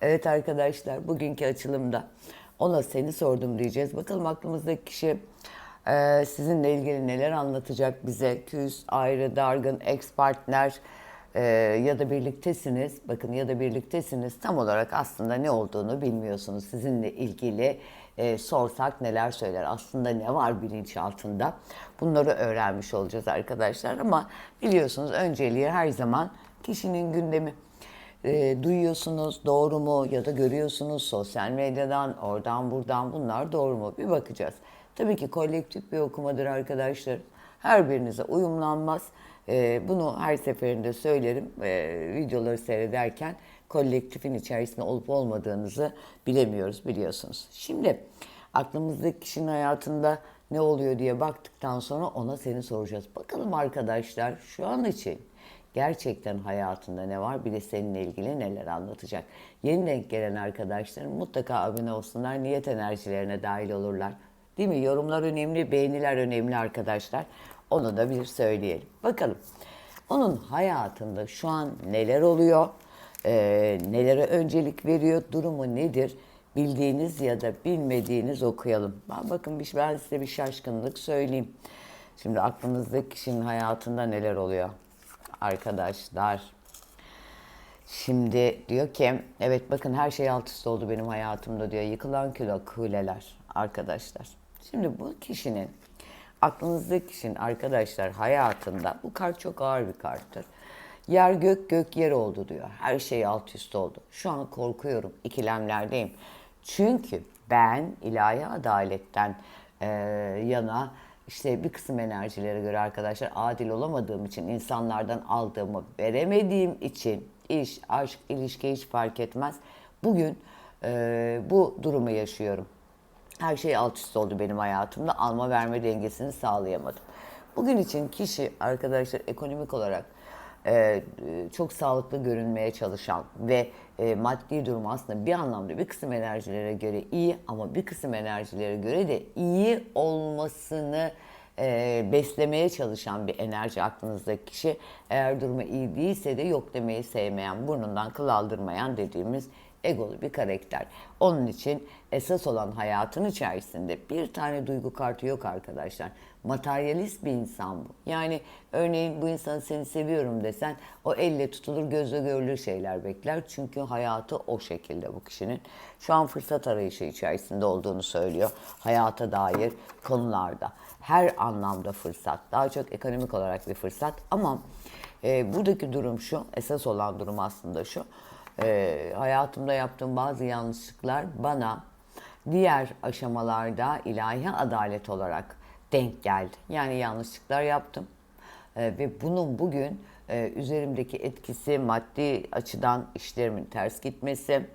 Evet arkadaşlar bugünkü açılımda ona seni sordum diyeceğiz. Bakalım aklımızdaki kişi e, sizinle ilgili neler anlatacak bize. Küs, ayrı, dargın, ex partner e, ya da birliktesiniz. Bakın ya da birliktesiniz tam olarak aslında ne olduğunu bilmiyorsunuz. Sizinle ilgili e, sorsak neler söyler. Aslında ne var bilinçaltında bunları öğrenmiş olacağız arkadaşlar. Ama biliyorsunuz önceliği her zaman kişinin gündemi e, duyuyorsunuz doğru mu ya da görüyorsunuz sosyal medyadan oradan buradan bunlar doğru mu bir bakacağız. Tabii ki kolektif bir okumadır arkadaşlar. Her birinize uyumlanmaz. E, bunu her seferinde söylerim e, videoları seyrederken kolektifin içerisinde olup olmadığınızı bilemiyoruz biliyorsunuz. Şimdi aklımızdaki kişinin hayatında ne oluyor diye baktıktan sonra ona seni soracağız. Bakalım arkadaşlar şu an için gerçekten hayatında ne var bir de seninle ilgili neler anlatacak. Yeni denk gelen arkadaşlarım mutlaka abone olsunlar, niyet enerjilerine dahil olurlar. Değil mi? Yorumlar önemli, beğeniler önemli arkadaşlar. Onu da bir söyleyelim. Bakalım onun hayatında şu an neler oluyor, ee, nelere öncelik veriyor, durumu nedir? Bildiğiniz ya da bilmediğiniz okuyalım. Ben bakın ben size bir şaşkınlık söyleyeyim. Şimdi aklınızdaki kişinin hayatında neler oluyor? Arkadaşlar. Şimdi diyor ki evet bakın her şey alt üst oldu benim hayatımda diyor. Yıkılan kilo kuleler arkadaşlar. Şimdi bu kişinin aklınızdaki kişinin arkadaşlar hayatında bu kart çok ağır bir karttır. Yer gök gök yer oldu diyor. Her şey alt üst oldu. Şu an korkuyorum. ikilemlerdeyim. Çünkü ben ilahi adaletten e, yana işte bir kısım enerjilere göre arkadaşlar adil olamadığım için insanlardan aldığımı veremediğim için iş, aşk, ilişki hiç fark etmez. Bugün e, bu durumu yaşıyorum. Her şey alt üst oldu benim hayatımda. Alma verme dengesini sağlayamadım. Bugün için kişi arkadaşlar ekonomik olarak e, çok sağlıklı görünmeye çalışan ve e, maddi durum aslında bir anlamda bir kısım enerjilere göre iyi ama bir kısım enerjilere göre de iyi olmasını e, beslemeye çalışan bir enerji aklınızdaki kişi. Eğer durumu iyi değilse de yok demeyi sevmeyen, burnundan kıl aldırmayan dediğimiz egolu bir karakter. Onun için esas olan hayatın içerisinde bir tane duygu kartı yok arkadaşlar. Materyalist bir insan bu. Yani örneğin bu insanı seni seviyorum desen o elle tutulur gözle görülür şeyler bekler. Çünkü hayatı o şekilde bu kişinin. Şu an fırsat arayışı içerisinde olduğunu söylüyor. Hayata dair konularda. Her anlamda fırsat. Daha çok ekonomik olarak bir fırsat ama e, buradaki durum şu, esas olan durum aslında şu e, hayatımda yaptığım bazı yanlışlıklar bana diğer aşamalarda ilahi adalet olarak denk geldi. Yani yanlışlıklar yaptım E, ve bunun bugün e, üzerimdeki etkisi maddi açıdan işlerimin ters gitmesi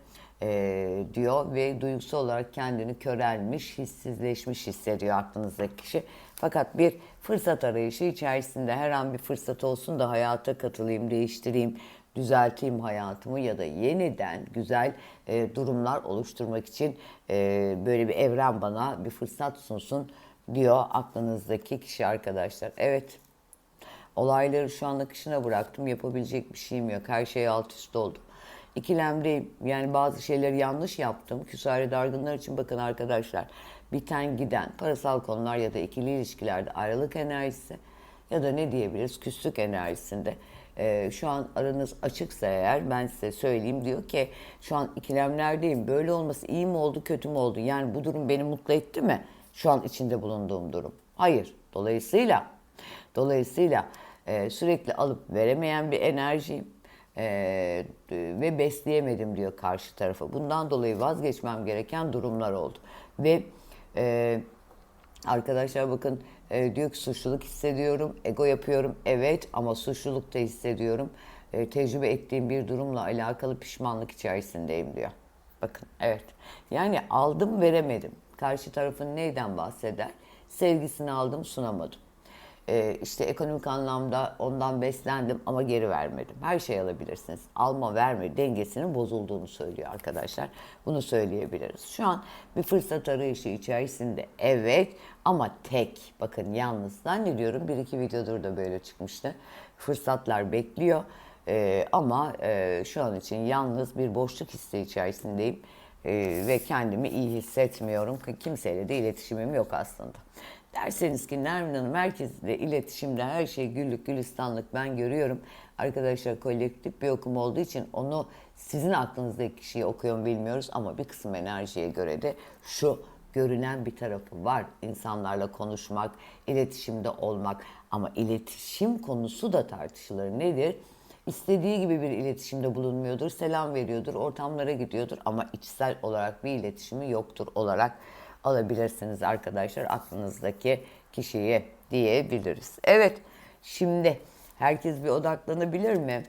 e, diyor ve duygusal olarak kendini körelmiş, hissizleşmiş hissediyor aklınızdaki kişi. Fakat bir fırsat arayışı içerisinde her an bir fırsat olsun da hayata katılayım, değiştireyim, düzelteyim hayatımı ya da yeniden güzel e, durumlar oluşturmak için e, böyle bir evren bana bir fırsat sunsun diyor aklınızdaki kişi arkadaşlar. Evet olayları şu anda akışına bıraktım yapabilecek bir şeyim yok her şey alt üst oldu. İkilemdeyim yani bazı şeyleri yanlış yaptım. Küsare dargınlar için bakın arkadaşlar biten giden parasal konular ya da ikili ilişkilerde ayrılık enerjisi ya da ne diyebiliriz küslük enerjisinde ee, şu an aranız açıksa eğer ben size söyleyeyim diyor ki şu an ikilemlerdeyim. Böyle olması iyi mi oldu kötü mü oldu? Yani bu durum beni mutlu etti mi? Şu an içinde bulunduğum durum. Hayır. Dolayısıyla dolayısıyla e, sürekli alıp veremeyen bir enerjiyim. e, ve besleyemedim diyor karşı tarafı. Bundan dolayı vazgeçmem gereken durumlar oldu. Ve e, Arkadaşlar bakın e, diyor ki suçluluk hissediyorum, ego yapıyorum. Evet ama suçluluk da hissediyorum. E, tecrübe ettiğim bir durumla alakalı pişmanlık içerisindeyim diyor. Bakın evet. Yani aldım veremedim. Karşı tarafın neyden bahseder? Sevgisini aldım sunamadım. Ee, işte ekonomik anlamda ondan beslendim ama geri vermedim. Her şey alabilirsiniz. Alma verme dengesinin bozulduğunu söylüyor arkadaşlar. Bunu söyleyebiliriz. Şu an bir fırsat arayışı içerisinde evet ama tek. Bakın yalnız zannediyorum bir iki videodur da böyle çıkmıştı. Fırsatlar bekliyor. Ee, ama e, şu an için yalnız bir boşluk hissi içerisindeyim. Ee, ve kendimi iyi hissetmiyorum. Kimseyle de iletişimim yok aslında. Derseniz ki Nermin Hanım herkesle iletişimde her şey güllük gülistanlık ben görüyorum. Arkadaşlar kolektif bir okum olduğu için onu sizin aklınızdaki kişiyi okuyorum bilmiyoruz ama bir kısım enerjiye göre de şu görünen bir tarafı var. İnsanlarla konuşmak, iletişimde olmak ama iletişim konusu da tartışılır. Nedir? İstediği gibi bir iletişimde bulunmuyordur, selam veriyordur, ortamlara gidiyordur ama içsel olarak bir iletişimi yoktur olarak alabilirsiniz arkadaşlar aklınızdaki kişiye diyebiliriz. Evet şimdi herkes bir odaklanabilir mi?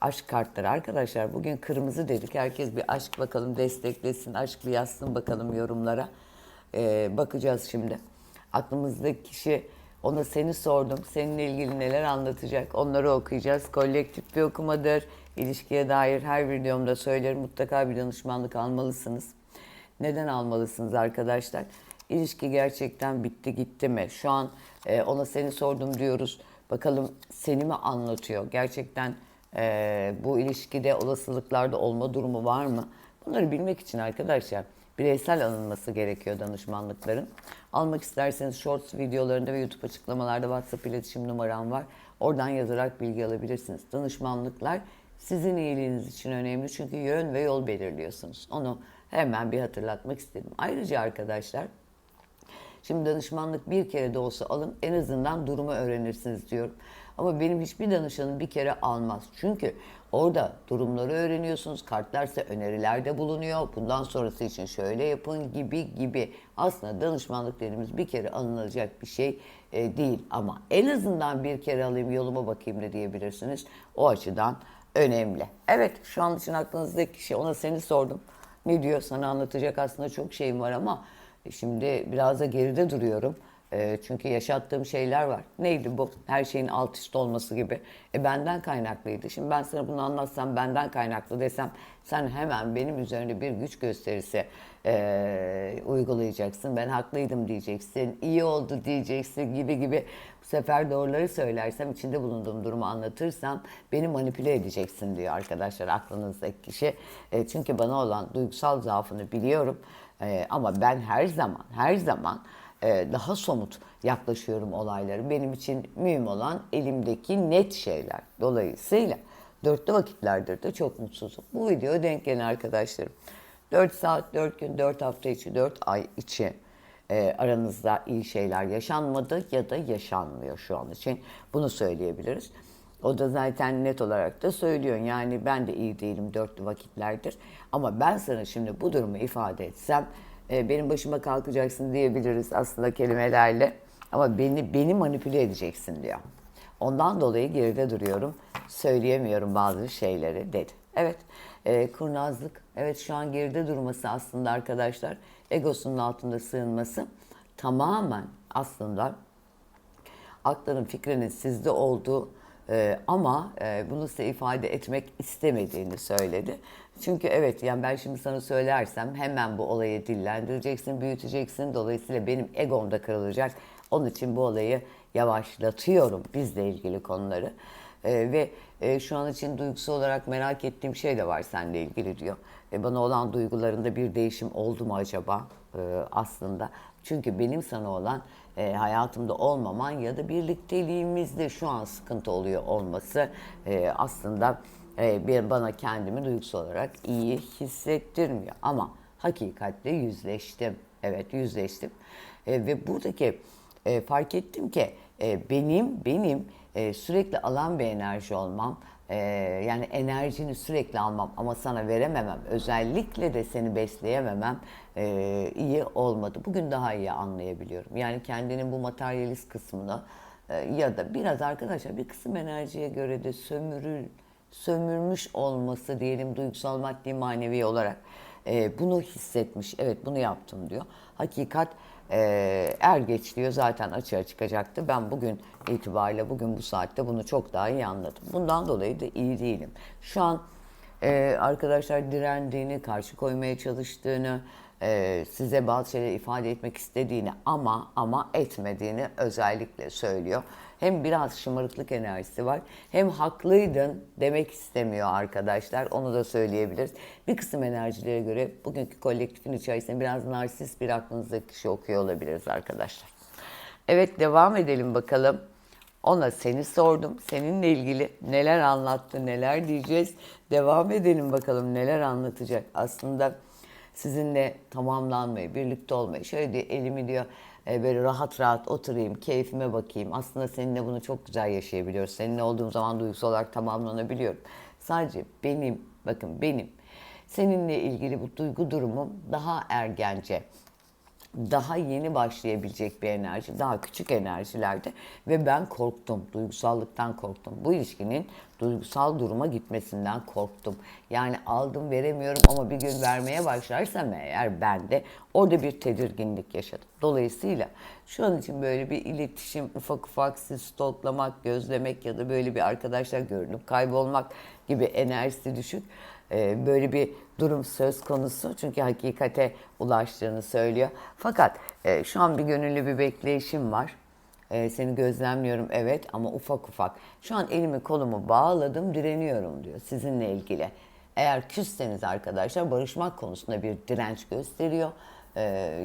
Aşk kartları arkadaşlar bugün kırmızı dedik. Herkes bir aşk bakalım desteklesin. Aşk bir yazsın bakalım yorumlara. Ee, bakacağız şimdi. Aklımızdaki kişi ona seni sordum. Seninle ilgili neler anlatacak onları okuyacağız. Kolektif bir okumadır. İlişkiye dair her videomda söylerim. Mutlaka bir danışmanlık almalısınız. Neden almalısınız arkadaşlar? İlişki gerçekten bitti gitti mi? Şu an e, ona seni sordum diyoruz. Bakalım seni mi anlatıyor? Gerçekten e, bu ilişkide olasılıklarda olma durumu var mı? Bunları bilmek için arkadaşlar bireysel alınması gerekiyor danışmanlıkların. Almak isterseniz shorts videolarında ve YouTube açıklamalarda WhatsApp iletişim numaram var. Oradan yazarak bilgi alabilirsiniz. Danışmanlıklar sizin iyiliğiniz için önemli çünkü yön ve yol belirliyorsunuz. Onu hemen bir hatırlatmak istedim. Ayrıca arkadaşlar Şimdi danışmanlık bir kere de olsa alın en azından durumu öğrenirsiniz diyorum. Ama benim hiçbir danışanım bir kere almaz. Çünkü orada durumları öğreniyorsunuz. Kartlar size önerilerde bulunuyor. Bundan sonrası için şöyle yapın gibi gibi. Aslında danışmanlık dediğimiz bir kere alınacak bir şey e, değil. Ama en azından bir kere alayım yoluma bakayım da diyebilirsiniz. O açıdan önemli. Evet şu an için aklınızdaki kişi ona seni sordum. Ne diyor sana anlatacak aslında çok şeyim var ama Şimdi biraz da geride duruyorum. E, çünkü yaşattığım şeyler var. Neydi bu? Her şeyin alt üst olması gibi. E benden kaynaklıydı. Şimdi ben sana bunu anlatsam benden kaynaklı desem sen hemen benim üzerine bir güç gösterisi e, uygulayacaksın. Ben haklıydım diyeceksin. iyi oldu diyeceksin gibi gibi. Bu sefer doğruları söylersem, içinde bulunduğum durumu anlatırsam beni manipüle edeceksin diyor arkadaşlar aklınızdaki kişi. E, çünkü bana olan duygusal zaafını biliyorum. E, ama ben her zaman, her zaman daha somut yaklaşıyorum olayları. Benim için mühim olan elimdeki net şeyler. Dolayısıyla dörtlü vakitlerdir de çok mutsuzum. Bu videoya denk gelen arkadaşlarım. 4 saat, 4 gün, 4 hafta içi, 4 ay içi e, aranızda iyi şeyler yaşanmadı ya da yaşanmıyor şu an için. Bunu söyleyebiliriz. O da zaten net olarak da söylüyor. Yani ben de iyi değilim dörtlü vakitlerdir. Ama ben sana şimdi bu durumu ifade etsem e, benim başıma kalkacaksın diyebiliriz aslında kelimelerle. Ama beni beni manipüle edeceksin diyor. Ondan dolayı geride duruyorum. Söyleyemiyorum bazı şeyleri dedi. Evet, e, kurnazlık. Evet şu an geride durması aslında arkadaşlar. Egosunun altında sığınması tamamen aslında aklının fikrinin sizde olduğu ee, ama e, bunu size ifade etmek istemediğini söyledi. Çünkü evet yani ben şimdi sana söylersem hemen bu olayı dillendireceksin, büyüteceksin. Dolayısıyla benim egom da kırılacak. Onun için bu olayı yavaşlatıyorum bizle ilgili konuları. Ee, ve e, şu an için duygusal olarak merak ettiğim şey de var seninle ilgili diyor. E, bana olan duygularında bir değişim oldu mu acaba e, aslında? Çünkü benim sana olan e, hayatımda olmaman ya da birlikteliğimizde şu an sıkıntı oluyor olması e, aslında e, bir bana kendimi duygusal olarak iyi hissettirmiyor. Ama hakikatle yüzleştim. Evet yüzleştim. E, ve buradaki e, fark ettim ki e, benim benim e, sürekli alan bir enerji olmam ee, yani enerjini sürekli almam ama sana verememem, özellikle de seni besleyememem e, iyi olmadı. Bugün daha iyi anlayabiliyorum. Yani kendinin bu materyalist kısmını e, ya da biraz arkadaşlar bir kısım enerjiye göre de sömürül, sömürmüş olması diyelim duygusal maddi manevi olarak e, bunu hissetmiş. Evet bunu yaptım diyor. Hakikat e, er geç diyor zaten açığa çıkacaktı. Ben bugün itibariyle bugün bu saatte bunu çok daha iyi anladım. Bundan dolayı da iyi değilim. Şu an e, arkadaşlar direndiğini, karşı koymaya çalıştığını, e, size bazı şeyleri ifade etmek istediğini ama ama etmediğini özellikle söylüyor. Hem biraz şımarıklık enerjisi var hem haklıydın demek istemiyor arkadaşlar. Onu da söyleyebiliriz. Bir kısım enerjilere göre bugünkü kolektifin içerisinde biraz narsist bir aklınızdaki kişi okuyor olabiliriz arkadaşlar. Evet devam edelim bakalım. Ona seni sordum. Seninle ilgili neler anlattı, neler diyeceğiz. Devam edelim bakalım neler anlatacak. Aslında sizinle tamamlanmayı, birlikte olmayı. Şöyle diyor elimi diyor e, böyle rahat rahat oturayım, keyfime bakayım. Aslında seninle bunu çok güzel yaşayabiliyoruz. Seninle olduğum zaman duygusal olarak tamamlanabiliyorum. Sadece benim, bakın benim seninle ilgili bu duygu durumum daha ergence daha yeni başlayabilecek bir enerji, daha küçük enerjilerde ve ben korktum, duygusallıktan korktum. Bu ilişkinin duygusal duruma gitmesinden korktum. Yani aldım veremiyorum ama bir gün vermeye başlarsam eğer ben de orada bir tedirginlik yaşadım. Dolayısıyla şu an için böyle bir iletişim, ufak ufak siz stalklamak, gözlemek ya da böyle bir arkadaşlar görünüp kaybolmak gibi enerjisi düşük e, böyle bir durum söz konusu. Çünkü hakikate ulaştığını söylüyor. Fakat e, şu an bir gönüllü bir bekleyişim var. E, seni gözlemliyorum evet ama ufak ufak. Şu an elimi kolumu bağladım direniyorum diyor sizinle ilgili. Eğer küsseniz arkadaşlar barışmak konusunda bir direnç gösteriyor. Ee,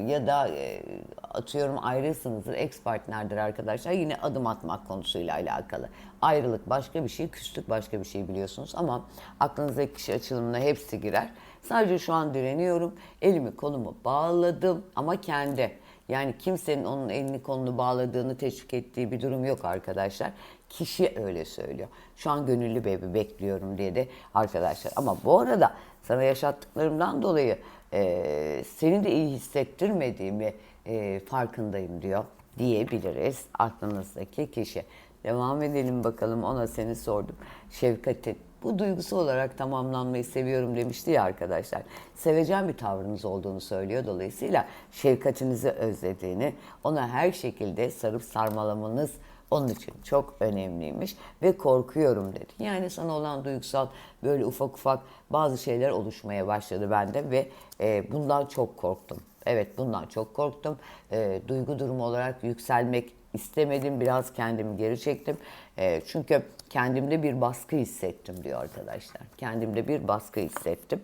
ya da e, atıyorum ayrısınızdır, ex partnerdir arkadaşlar yine adım atmak konusuyla alakalı. Ayrılık başka bir şey, küslük başka bir şey biliyorsunuz ama aklınızdaki kişi açılımına hepsi girer. Sadece şu an direniyorum, elimi kolumu bağladım ama kendi. Yani kimsenin onun elini kolunu bağladığını teşvik ettiği bir durum yok arkadaşlar. Kişi öyle söylüyor. Şu an gönüllü bebi bekliyorum diye de arkadaşlar. Ama bu arada sana yaşattıklarımdan dolayı e, seni de iyi hissettirmediğimi e, farkındayım diyor diyebiliriz aklınızdaki kişi. Devam edelim bakalım ona seni sordum. Şefkatin bu duygusu olarak tamamlanmayı seviyorum demişti ya arkadaşlar. Sevecen bir tavrınız olduğunu söylüyor. Dolayısıyla şefkatinizi özlediğini, ona her şekilde sarıp sarmalamanız onun için çok önemliymiş ve korkuyorum dedi. Yani sana olan duygusal böyle ufak ufak bazı şeyler oluşmaya başladı bende ve e, bundan çok korktum. Evet bundan çok korktum. E, duygu durumu olarak yükselmek istemedim. Biraz kendimi geri çektim. E, çünkü kendimde bir baskı hissettim diyor arkadaşlar. Kendimde bir baskı hissettim.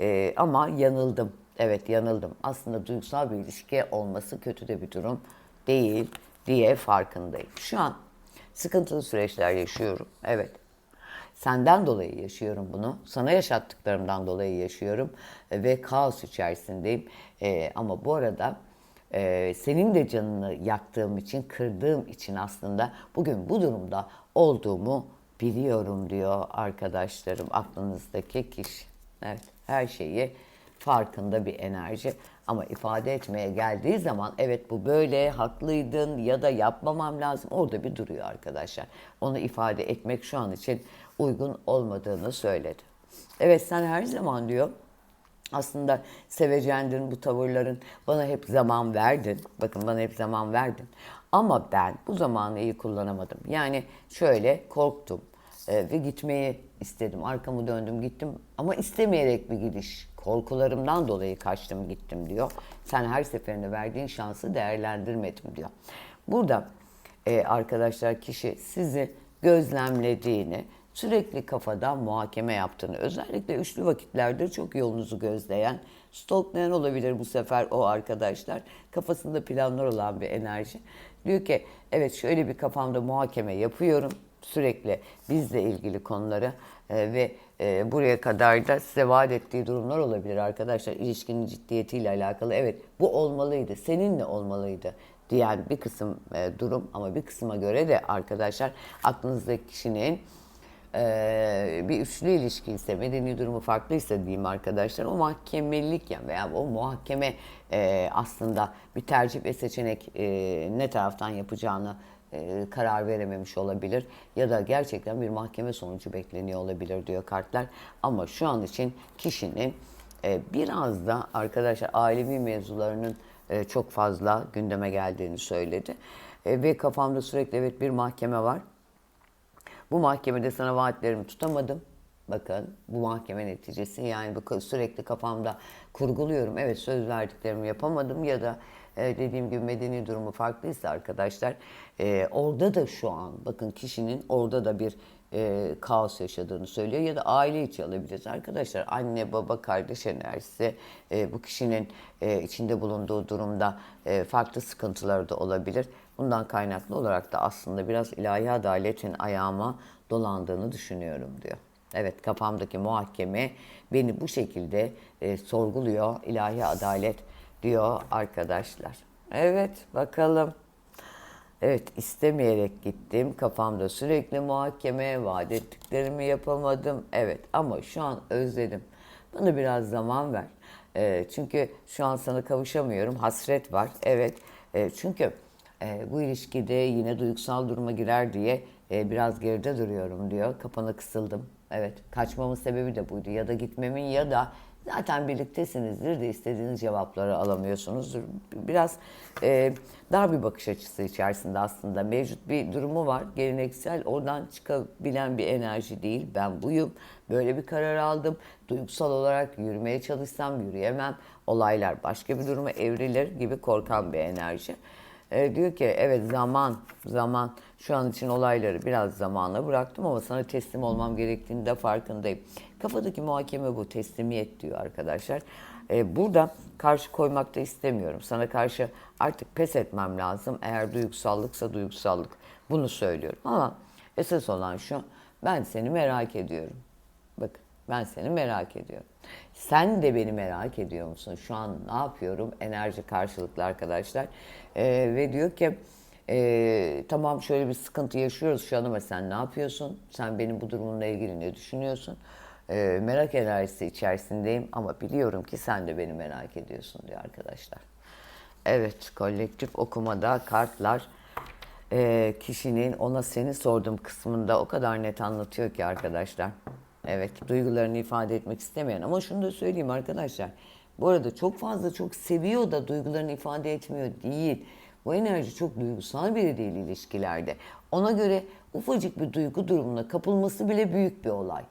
E, ama yanıldım. Evet yanıldım. Aslında duygusal bir ilişki olması kötü de bir durum değil diye farkındayım. Şu an sıkıntılı süreçler yaşıyorum. Evet. Senden dolayı yaşıyorum bunu. Sana yaşattıklarımdan dolayı yaşıyorum. Ve kaos içerisindeyim. Ee, ama bu arada e, senin de canını yaktığım için, kırdığım için aslında bugün bu durumda olduğumu biliyorum diyor arkadaşlarım aklınızdaki kişi. Evet, her şeyi farkında bir enerji ama ifade etmeye geldiği zaman evet bu böyle haklıydın ya da yapmamam lazım orada bir duruyor arkadaşlar. Onu ifade etmek şu an için uygun olmadığını söyledi. Evet sen her zaman diyor aslında sevecendin bu tavırların bana hep zaman verdin. Bakın bana hep zaman verdin. Ama ben bu zamanı iyi kullanamadım. Yani şöyle korktum ve gitmeyi istedim. Arkamı döndüm gittim ama istemeyerek bir gidiş. Korkularımdan dolayı kaçtım gittim diyor. Sen her seferinde verdiğin şansı değerlendirmedim diyor. Burada e, arkadaşlar kişi sizi gözlemlediğini, sürekli kafadan muhakeme yaptığını, özellikle üçlü vakitlerde çok yolunuzu gözleyen, stalklayan olabilir bu sefer o arkadaşlar. Kafasında planlar olan bir enerji. Diyor ki evet şöyle bir kafamda muhakeme yapıyorum sürekli bizle ilgili konuları e, ve e, buraya kadar da size vaat ettiği durumlar olabilir arkadaşlar. İlişkinin ciddiyetiyle alakalı. Evet bu olmalıydı, seninle olmalıydı diyen bir kısım e, durum ama bir kısma göre de arkadaşlar aklınızdaki kişinin e, bir üçlü ilişki ise, medeni durumu farklıysa diyeyim arkadaşlar, o mahkemelik yani veya o muhakeme e, aslında bir tercih ve seçenek e, ne taraftan yapacağını e, karar verememiş olabilir ya da gerçekten bir mahkeme sonucu bekleniyor olabilir diyor kartlar. Ama şu an için kişinin E, biraz da arkadaşlar ailevi mevzularının e, çok fazla gündeme geldiğini söyledi. Ve kafamda sürekli evet bir mahkeme var. Bu mahkemede sana vaatlerimi tutamadım. Bakın bu mahkeme neticesi yani bu sürekli kafamda kurguluyorum. Evet söz verdiklerimi yapamadım ya da e, dediğim gibi medeni durumu farklıysa arkadaşlar e, orada da şu an bakın kişinin orada da bir e, kaos yaşadığını söylüyor ya da aile içi alabiliriz arkadaşlar anne baba kardeş enerjisi e, bu kişinin e, içinde bulunduğu durumda e, farklı sıkıntıları da olabilir. Bundan kaynaklı olarak da aslında biraz ilahi adaletin ayağıma dolandığını düşünüyorum diyor. Evet kafamdaki muhakeme beni bu şekilde e, sorguluyor ilahi adalet diyor arkadaşlar. Evet bakalım. Evet istemeyerek gittim. Kafamda sürekli muhakeme, vaat ettiklerimi yapamadım. Evet ama şu an özledim. Bana biraz zaman ver. E, çünkü şu an sana kavuşamıyorum. Hasret var. Evet. E, çünkü e, bu ilişkide yine duygusal duruma girer diye e, biraz geride duruyorum diyor. Kapana kısıldım. Evet. Kaçmamın sebebi de buydu. Ya da gitmemin ya da Zaten birliktesinizdir de istediğiniz cevapları alamıyorsunuzdur. Biraz e, dar bir bakış açısı içerisinde aslında mevcut bir durumu var. Geleneksel oradan çıkabilen bir enerji değil. Ben buyum. Böyle bir karar aldım. Duygusal olarak yürümeye çalışsam yürüyemem. Olaylar başka bir duruma evrilir gibi korkan bir enerji. E, diyor ki evet zaman, zaman. Şu an için olayları biraz zamana bıraktım ama sana teslim olmam gerektiğini de farkındayım. Kafadaki muhakeme bu, teslimiyet diyor arkadaşlar. E, burada karşı koymak da istemiyorum. Sana karşı artık pes etmem lazım. Eğer duygusallıksa duygusallık. Bunu söylüyorum ama esas olan şu, ben seni merak ediyorum. Bak ben seni merak ediyorum. Sen de beni merak ediyor musun? Şu an ne yapıyorum? Enerji karşılıklı arkadaşlar. Ee, ve diyor ki e, tamam şöyle bir sıkıntı yaşıyoruz şu an ama sen ne yapıyorsun? Sen benim bu durumumla ilgili ne düşünüyorsun? Ee, merak enerjisi içerisindeyim ama biliyorum ki sen de beni merak ediyorsun diyor arkadaşlar. Evet kolektif okumada kartlar e, kişinin ona seni sordum kısmında o kadar net anlatıyor ki arkadaşlar. Evet, duygularını ifade etmek istemeyen ama şunu da söyleyeyim arkadaşlar. Bu arada çok fazla çok seviyor da duygularını ifade etmiyor değil. Bu enerji çok duygusal biri değil ilişkilerde. Ona göre ufacık bir duygu durumuna kapılması bile büyük bir olay.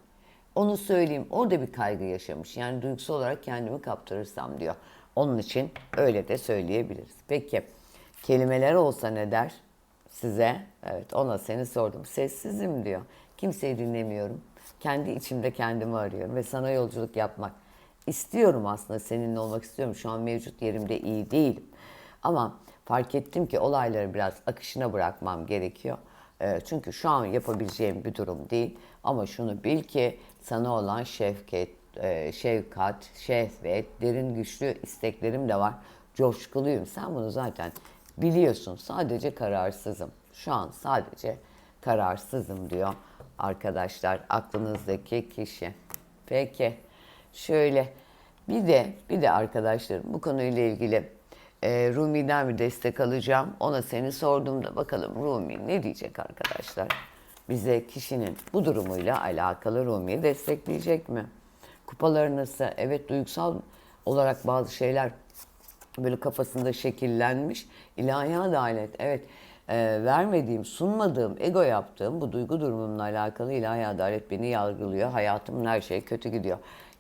Onu söyleyeyim. Orada bir kaygı yaşamış. Yani duygusal olarak kendimi kaptırırsam diyor. Onun için öyle de söyleyebiliriz. Peki kelimeler olsa ne der size? Evet ona seni sordum. Sessizim diyor. Kimseyi dinlemiyorum kendi içimde kendimi arıyorum ve sana yolculuk yapmak istiyorum aslında seninle olmak istiyorum. Şu an mevcut yerimde iyi değilim. Ama fark ettim ki olayları biraz akışına bırakmam gerekiyor. Ee, çünkü şu an yapabileceğim bir durum değil. Ama şunu bil ki sana olan şefkat, e, şefkat, şehvet, derin güçlü isteklerim de var. Coşkuluyum. Sen bunu zaten biliyorsun. Sadece kararsızım. Şu an sadece kararsızım diyor arkadaşlar aklınızdaki kişi. Peki şöyle bir de bir de arkadaşlarım bu konuyla ilgili e, Rumi'den bir destek alacağım. Ona seni sorduğumda bakalım Rumi ne diyecek arkadaşlar? Bize kişinin bu durumuyla alakalı Rumi'yi destekleyecek mi? Kupaları nasıl? Evet duygusal olarak bazı şeyler böyle kafasında şekillenmiş. İlahi adalet. Evet e, vermediğim, sunmadığım, ego yaptığım bu duygu durumumla alakalı ilahi adalet beni yargılıyor. Hayatımın her şey kötü gidiyor.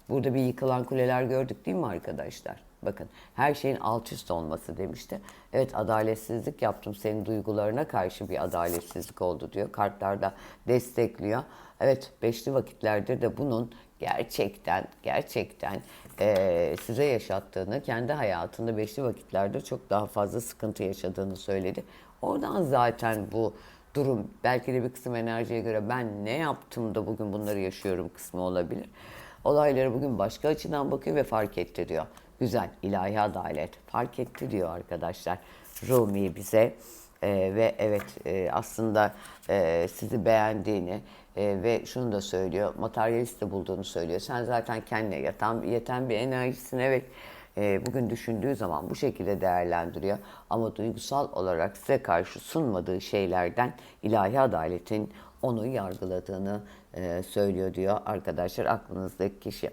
Burada bir yıkılan kuleler gördük değil mi arkadaşlar? Bakın her şeyin alt üst olması demişti. Evet adaletsizlik yaptım senin duygularına karşı bir adaletsizlik oldu diyor. Kartlarda destekliyor. Evet beşli vakitlerdir de bunun gerçekten gerçekten e, size yaşattığını, kendi hayatında beşli vakitlerde çok daha fazla sıkıntı yaşadığını söyledi. Oradan zaten bu durum belki de bir kısım enerjiye göre ben ne yaptım da bugün bunları yaşıyorum kısmı olabilir. Olayları bugün başka açıdan bakıyor ve fark etti diyor. Güzel, ilahi adalet fark etti diyor arkadaşlar. Rumi bize e, ve evet e, aslında e, sizi beğendiğini e, ve şunu da söylüyor, materyalist de bulduğunu söylüyor. Sen zaten kendine yatan, yeten bir enerjisin evet e, bugün düşündüğü zaman bu şekilde değerlendiriyor. Ama duygusal olarak size karşı sunmadığı şeylerden ilahi adaletin onu yargıladığını e, söylüyor diyor arkadaşlar aklınızdaki kişi.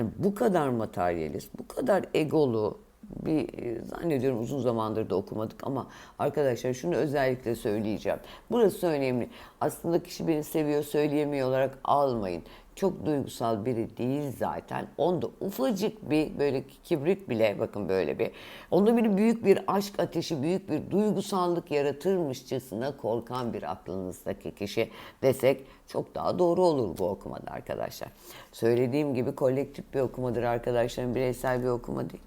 Yani bu kadar materyalist, bu kadar egolu bir e, zannediyorum uzun zamandır da okumadık ama arkadaşlar şunu özellikle söyleyeceğim. Burası önemli. Aslında kişi beni seviyor, söyleyemiyor olarak almayın. Çok duygusal biri değil zaten. Onda ufacık bir böyle kibrit bile bakın böyle bir. Onda bir büyük bir aşk ateşi, büyük bir duygusallık yaratırmışçasına korkan bir aklınızdaki kişi desek çok daha doğru olur bu okumada arkadaşlar. Söylediğim gibi kolektif bir okumadır arkadaşlarım, bireysel bir okuma değil.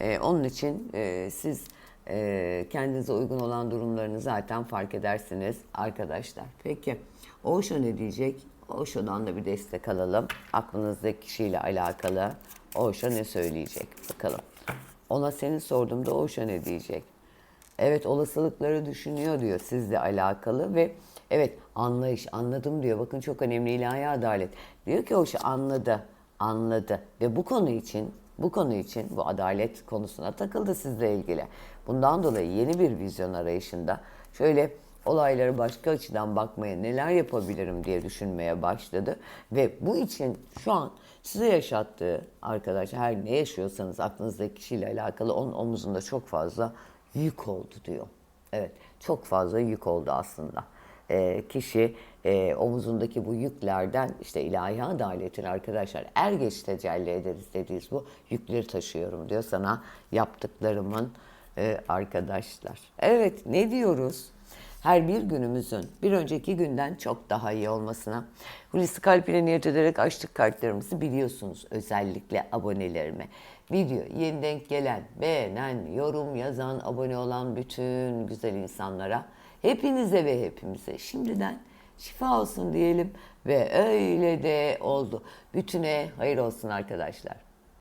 Ee, onun için e, siz e, kendinize uygun olan durumlarını zaten fark edersiniz arkadaşlar. Peki Osho ne diyecek? Osho'dan da bir destek alalım. Aklınızdaki kişiyle alakalı Osho ne söyleyecek? Bakalım. Ona seni sorduğumda Osho ne diyecek? Evet olasılıkları düşünüyor diyor sizle alakalı ve evet anlayış anladım diyor. Bakın çok önemli ilahi adalet. Diyor ki Osho anladı, anladı ve bu konu için bu konu için bu adalet konusuna takıldı sizle ilgili. Bundan dolayı yeni bir vizyon arayışında şöyle olaylara başka açıdan bakmaya neler yapabilirim diye düşünmeye başladı. Ve bu için şu an size yaşattığı arkadaş her ne yaşıyorsanız aklınızdaki kişiyle alakalı onun omuzunda çok fazla yük oldu diyor. Evet çok fazla yük oldu aslında. Ee, kişi e, omuzundaki bu yüklerden işte ilahi adaletin arkadaşlar er geç tecelli ederiz dediğiz bu yükleri taşıyorum diyor sana yaptıklarımın e, arkadaşlar. Evet ne diyoruz? Her bir günümüzün bir önceki günden çok daha iyi olmasına. Hulusi Kalp ile niyet ederek açtık kartlarımızı biliyorsunuz özellikle abonelerime. Video yeni denk gelen, beğenen, yorum yazan, abone olan bütün güzel insanlara, hepinize ve hepimize şimdiden şifa olsun diyelim ve öyle de oldu. Bütüne hayır olsun arkadaşlar.